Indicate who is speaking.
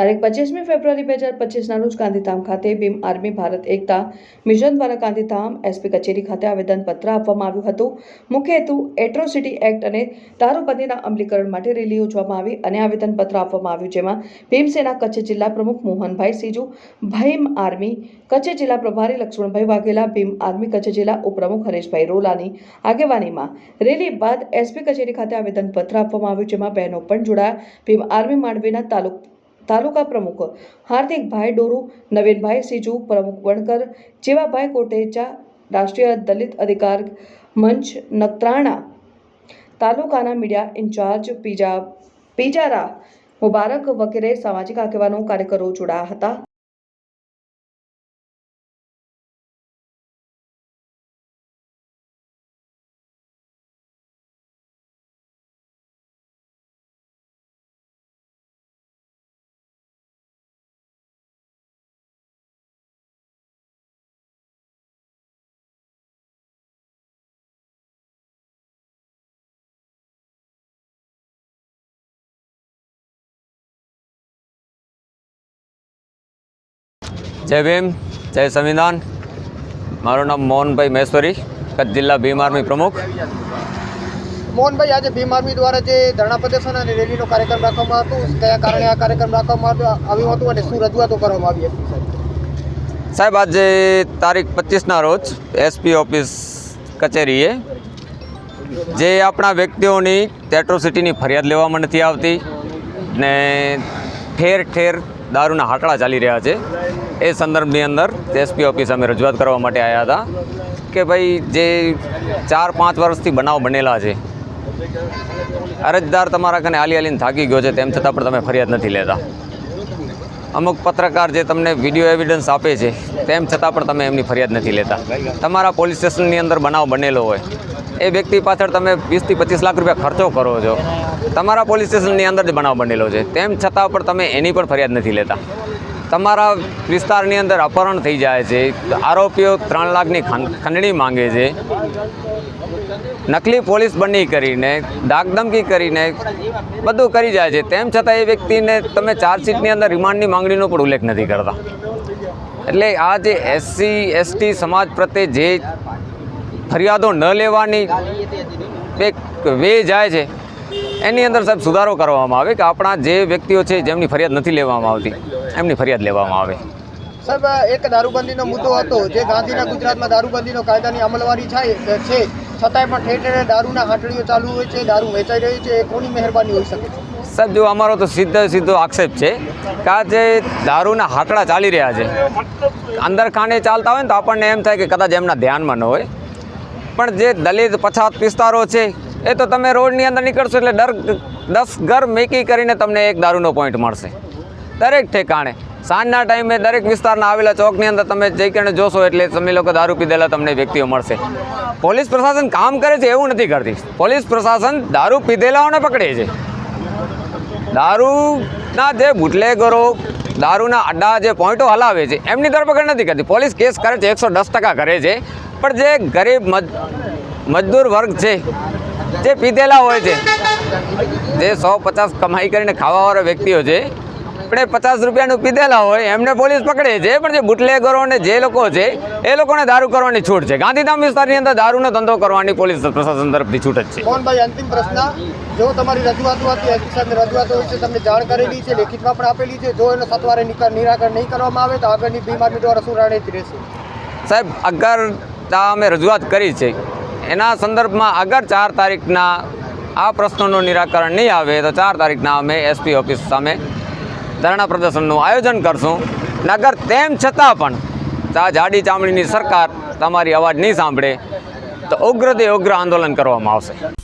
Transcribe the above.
Speaker 1: તારીખ પચીસમી ફેબ્રુઆરી બે હજાર પચીસના રોજ ગાંધીધામ ખાતે ભીમ આર્મી ભારત એકતા મિશન દ્વારા ગાંધીધામ એસપી કચેરી ખાતે આવેદનપત્ર આપવામાં આવ્યું હતું. મુખ્ય હેતુ એટ્રોસિટી એક્ટ અને દારૂબંધીના અમલીકરણ માટે રેલી યોજવામાં આવી અને આવેદનપત્ર આપવામાં આવ્યું, જેમાં ભીમસેના કચ્છ જિલ્લા પ્રમુખ મોહનભાઈ સીજુ, ભીમ આર્મી કચ્છ જિલ્લા પ્રભારી લક્ષ્મણભાઈ વાઘેલા, ભીમ આર્મી કચ્છ જિલ્લા ઉપપ્રમુખ હરેશભાઈ રોલાની આગેવાનીમાં રેલી બાદ એસપી કચેરી ખાતે આવેદનપત્ર આપવામાં આવ્યું, જેમાં બહેનો પણ જોડાયા. ભીમ આર્મી માંડવીના તાલુક તાલુકા પ્રમુખ હાર્દિકભાઈ ડોરુ, નવીનભાઈ સિજુ, પ્રમુખ વણકર, જેવાભાઈ કોટેચા, રાષ્ટ્રીય દલિત અધિકાર મંચ નકત્રાણા તાલુકાના મીડિયા ઇન્ચાર્જ પીજા, પીજારા મુબારક વગેરે સામાજિક આગેવાનો કાર્યકરો જોડાયા હતા.
Speaker 2: જય ભીમ જય સંવિધાન મારું નામ મોહનભાઈ મહેશ્વરી કચ્છ જિલ્લા ભીમ આર્મી પ્રમુખ
Speaker 3: મોહનભાઈ આજે ભીમ આર્મી દ્વારા જે ધરણા પ્રદર્શન અને રેલીનો કાર્યક્રમ રાખવામાં હતો કયા કારણે આ કાર્યક્રમ રાખવામાં આવ્યો- હતું અને શું રજૂઆતો કરવામાં આવી હતી સાહેબ?
Speaker 2: સાહેબ આજે તારીખ પચીસના રોજ એસપી ઓફિસ કચેરીએ જે આપણા વ્યક્તિઓની એટ્રોસિટીની ફરિયાદ લેવામાં નથી આવતી ને ઠેર ઠેર દારૂના હાટડા ચાલી રહ્યા છે. એ સંદર્ભની અંદર એસપી ઓફિસ અમે રજૂઆત કરવા માટે આવ્યા હતા કે ભાઈ જે ચાર પાંચ વર્ષથી બનાવ બનેલા છે. અરજદાર તમારા કને આલી આલીને થાકી ગયો છે તેમ છતાં પણ તમે ફરિયાદ નથી લેતા. અમુક પત્રકાર જે તમને વીડિયો એવિડન્સ આપે છે તેમ છતાં પણ તમે એમની ફરિયાદ નથી લેતા. તમારા પોલીસ સ્ટેશનની અંદર બનાવ બનેલો હોય. એ વ્યક્તિ પાછળ તમે વીસથી પચીસ લાખ રૂપિયા ખર્ચો કરો છો. તમારા પોલીસ સ્ટેશનની અંદર જ બનાવ બનેલો છે. તેમ છતાં પણ તમે એની પણ ફરિયાદ નથી લેતા. તમારા વિસ્તારની અંદર અપહરણ થઈ જાય છે. આરોપીઓ ત્રણ લાખની ખંડણી માંગે છે. નકલી પોલીસ બની કરીને, ડાકધમકી કરીને બધું કરી જાય છે. તેમ છતાં એ વ્યક્તિને તમે ચાર્જશીટની અંદર રિમાન્ડની માંગણીનો પણ ઉલ્લેખ નથી કરતા. એટલે આ જે એસસી, એસટી સમાજ પ્રત્યે જે ફરિયાદો ન લેવાની. એક વે જાય છે. એની અંદર સાહેબ સુધારો કરવામાં આવે કે આપણા જે વ્યક્તિઓ છે જેમની ફરિયાદ નથી લેવામાં આવતી એમની ફરિયાદ લેવામાં આવે.
Speaker 3: સાહેબ એક દારૂબંધીનો મુદ્દો હતો જે ગાંધીના ગુજરાતમાં દારૂબંધીનો કાયદાની અમલવારી થાય છે. છતાંય પણ ઠેર ઠેર દારૂના હાટડીઓ ચાલુ હોય છે દારૂ વેચાઈ રહી છે. એ કોની મહેરબાની હોઈ શકે છે?
Speaker 2: સાહેબ જો અમારો તો સીધો સીધો આક્ષેપ છે કે આ જે દારૂના હાટડા ચાલી રહ્યા છે અંદર ખાને ચાલતા હોય ને તો આપણને એમ થાય કે કદાચ એમના ધ્યાનમાં ન હોય. પણ જે દલિત પછાત વિસ્તારો છે, એ તો તમે રોડની અંદર નીકળશો એટલે દર દસ ઘર મેકી કરીને તમને એક દારૂનો પોઈન્ટ મળશે. દરેક ઠેકાણે. સાંજના ટાઈમે દરેક વિસ્તારના આવેલા ચોકની અંદર તમે જઈ કરીને જોશો એટલે તમે લોકો દારૂ પીધેલા તમને વ્યક્તિઓ મળશે. પોલીસ પ્રશાસન કામ કરે છે એવું નથી કરતી. પોલીસ પ્રશાસન દારૂ પીધેલાઓને પકડે છે. દારૂના જે બુટલેગરો, દારૂના અડ્ડા જે પોઈન્ટો હલાવે છે, એમની ધરપકડ નથી કરતી. પોલીસ કેસ કરે છે, એકસો દસ ટકા કરે છે. પણ જે ગરીબ મજ મજદૂર વર્ગ છે જે પીધેલા હોય છે જે સો પચાસ કમાઈ કરીને ખાવાવાળા વ્યક્તિઓ છે આપણે પચાસ રૂપિયાનું પીધેલા હોય એમને પોલીસ પકડે છે પણ જે બુટલેગરો અને જે લોકો છે એ લોકોને દારૂ કરવાની છૂટ છે. ગાંધીધામ વિસ્તારની અંદર દારૂનો ધંધો કરવાની પોલીસ પ્રશાસન તરફથી છૂટ જ છે.
Speaker 3: મોહનભાઈ અંતિમ પ્રશ્ન. જો તમારી રજૂઆતો હતી એસપી રજૂઆતો છે તમને જાણ કરેલી છે લેખિતમાં પણ આપેલી છે. જો એનો સત્વારે નિરાકરણ નહીં કરવામાં આવે તો આગળની બીમારી દ્વારા શું રહેશે?
Speaker 2: સાહેબ અગર આ અમે રજૂઆત કરી છે. એના સંદર્ભમાં અગર ચાર તારીખના આ પ્રશ્નોનું નિરાકરણ નહીં આવે, તો ચાર તારીખના અમે એસપી ઓફિસ સામે ધરણા પ્રદર્શનનું આયોજન કરશું. નગર તેમ છતાં પણ આ જાડી ચામડીની સરકાર તમારી અવાજ નહીં સાંભળે, તો ઉગ્રથી ઉગ્ર આંદોલન કરવામાં આવશે.